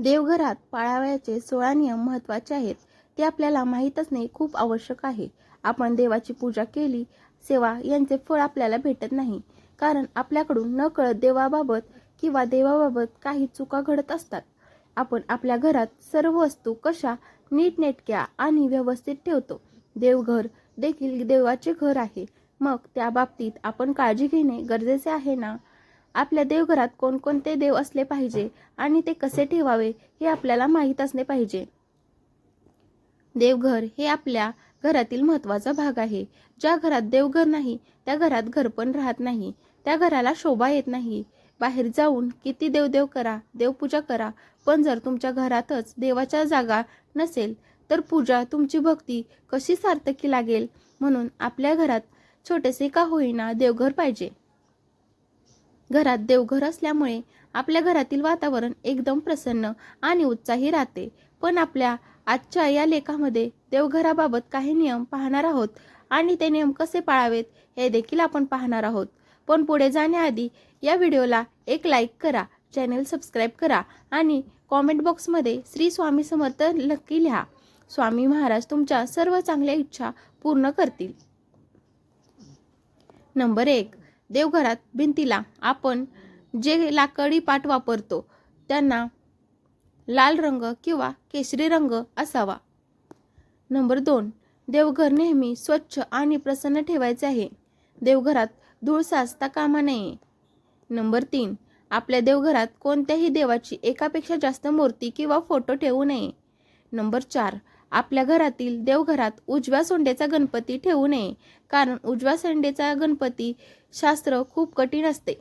देवघरात पाळावयाचे सोळा नियम महत्त्वाचे आहेत ते आपल्याला माहीत असणे खूप आवश्यक आहे. आपण देवाची पूजा केली सेवा यांचे फळ आपल्याला भेटत नाही. कारण आपल्याकडून न कळत देवाबाबत किंवा देवाबाबत काही चुका घडत असतात. आपण आपल्या घरात सर्व वस्तू कशा नीटनेटक्या आणि व्यवस्थित ठेवतो? देवघर देखील देवाचे घर आहे. मग त्या बाबतीत आपण काळजी घेणे गरजेचे आहे ना? आपल्या देवघरात कोणकोणते देव असले पाहिजे आणि ते कसे ठेवावे हे आपल्याला माहीत असले पाहिजे. देवघर हे आपल्या घरातील महत्त्वाचा भाग आहे. ज्या घरात देवघर नाही त्या घरात घरपण राहत नाही. त्या घराला शोभा येत नाही. बाहेर जाऊन किती देवदेव करा देवपूजा करा पण जर तुमच्या घरातच देवाच्या जागा नसेल तर पूजा तुमची भक्ती कशी सार्थकी लागेल? म्हणून आपल्या घरात छोटेसे का होईना देवघर पाहिजे. घरात देवघर असल्यामुळे आपल्या घरातील वातावरण एकदम प्रसन्न आणि उत्साही राहते. पण आपल्या आजच्या या लेखामध्ये देवघराबाबत काही नियम पाहणार आहोत आणि ते नियम कसे पाळावेत हे देखील आपण पाहणार आहोत. पण पुढे जाण्याआधी या व्हिडिओला एक लाईक करा चॅनल सबस्क्राईब करा आणि कॉमेंट बॉक्समध्ये श्री स्वामी समर्थ नक्की लिहा. स्वामी महाराज तुमच्या सर्व चांगल्या इच्छा पूर्ण करतील. नंबर एक देवघरात भिंतीला आपण जे लाकडी पाट वापरतो त्यांना लाल रंग किंवा केशरी रंग असावा. नंबर दोन देवघर नेहमी स्वच्छ आणि प्रसन्न ठेवायचे आहे. देवघरात धूळ साचता कामा नये. नंबर तीन आपल्या देवघरात कोणत्याही देवाची एकापेक्षा जास्त मूर्ती किंवा फोटो ठेवू नये. नंबर चार आपल्या घरातील देवघरात उजव्या सोंडेचा गणपती ठेवू नये. कारण उजव्या सोंडेचा गणपती शास्त्र खूप कठीण असते.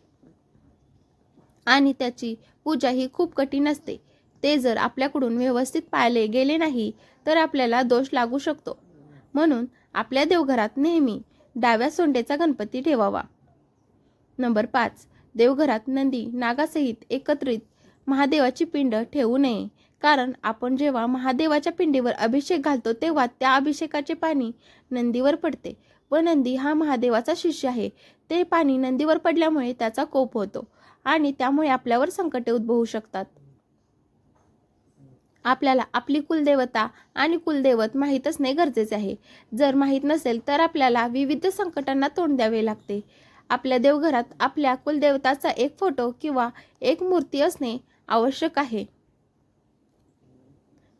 आणि त्याची पूजा ही खूप कठीण असते. ते जर आपल्याकडून व्यवस्थित पाळले गेले नाही तर आपल्याला दोष लागू शकतो. म्हणून आपल्या देवघरात नेहमी डाव्या सोंडेचा गणपती ठेवावा. नंबर पाच. देवघरात नंदी नागासहित एकत्रित महादेवाची पिंड ठेवू नये. कारण आपण जेव्हा महादेवाच्या पिंडीवर अभिषेक घालतो तेव्हा त्या अभिषेकाचे पाणी नंदीवर पडते व नंदी हा महादेवाचा शिष्य आहे. ते पाणी नंदीवर पडल्यामुळे त्याचा कोप होतो आणि त्यामुळे आपल्यावर संकटे उद्भवू शकतात. आपल्याला आपली कुलदेवता आणि कुलदैवत माहीत असणे गरजेचे आहे. जर माहीत नसेल तर आपल्याला विविध संकटांना तोंड द्यावे लागते. आपल्या देवघरात आपल्या कुलदेवताचा एक फोटो किंवा एक मूर्ती असणे आवश्यक आहे.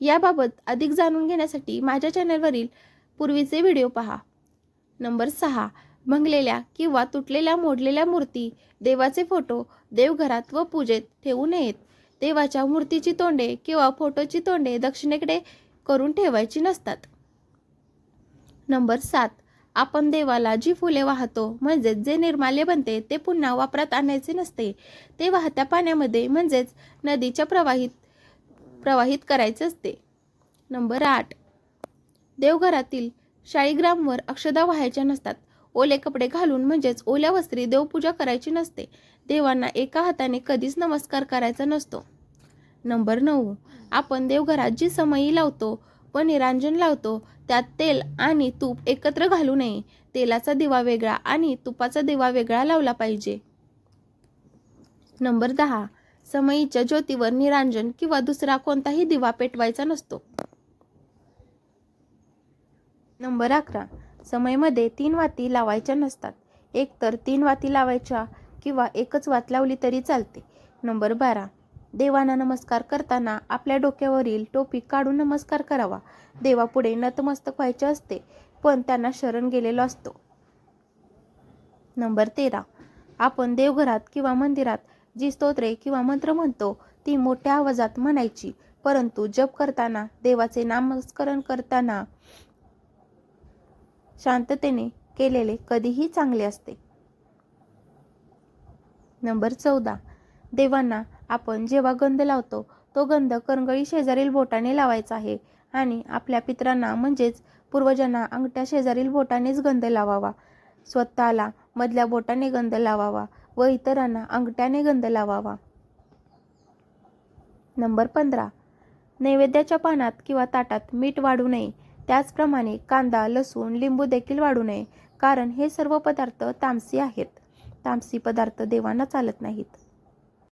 याबाबत अधिक जाणून घेण्यासाठी माझ्या चॅनलवरील पूर्वीचे व्हिडिओ पहा. नंबर सहा भंगलेल्या किंवा तुटलेल्या मोडलेल्या मूर्ती देवाचे फोटो देवघरात व पूजेत ठेवू नयेत. देवाच्या मूर्तीची तोंडे किंवा फोटोची तोंडे दक्षिणेकडे करून ठेवायची नसतात. नंबर सात आपण देवाला जी फुले वाहतो म्हणजेच जे निर्माल्य बनते ते पुन्हा वापरात आणायचे नसते. ते वाहत्या पाण्यामध्ये म्हणजेच नदीच्या प्रवाहित प्रवाहित करायचे असते. नंबर आठ. देवघरातील शाळीग्रामवर अक्षदा व्हायच्या नसतात. ओले कपडे घालून म्हणजेच ओल्या वस्त्री देवपूजा करायची नसते. देवांना एका हाताने कधीच नमस्कार करायचा नसतो. नंबर नऊ. आपण देवघरात जी समयी लावतो व निरांजन लावतो त्यात तेल आणि तूप एकत्र घालू नये. तेलाचा दिवा वेगळा आणि तुपाचा दिवा वेगळा लावला पाहिजे. नंबर दहा. समयीच्या ज्योतीवर निरांजन किंवा दुसरा कोणताही दिवा पेटवायचा नसतो. नंबर अकरा. समयमध्ये तीन वाती लावायच्या नसतात. एक तर तीन वाती लावायच्या किंवा एकच वात लावली तरी चालते. नंबर बारा. देवांना नमस्कार करताना आपल्या डोक्यावरील टोपी काढून नमस्कार करावा. देवापुढे नतमस्तक व्हायचे असते पण त्यांना शरण गेलेलो असतो. नंबर तेरा. आपण देवघरात किंवा मंदिरात जी स्तोत्रे किंवा मंत्र म्हणतो ती मोठ्या आवाजात म्हणायची परंतु जप करताना देवाचे नामस्मरण करताना शांततेने केलेले कधीही चांगले असते. नंबर चौदा. देवांना आपण जेव्हा गंध लावतो तो गंध करंगळी शेजारील बोटाने लावायचा आहे. आणि आपल्या पित्रांना म्हणजेच पूर्वजांना अंगठ्या शेजारील बोटानेच गंध लावावा. स्वतःला मधल्या बोटाने गंध लावावा व इतरांना अंगठ्याने गंध लावावा. नंबर पंधरा. नैवेद्याच्या पानात किंवा ताटात मीठ वाढू नये. त्याचप्रमाणे कांदा लसूण लिंबू देखील वाढू नये. कारण हे सर्व पदार्थ तामसी आहेत. तामसी पदार्थ देवांना चालत नाहीत.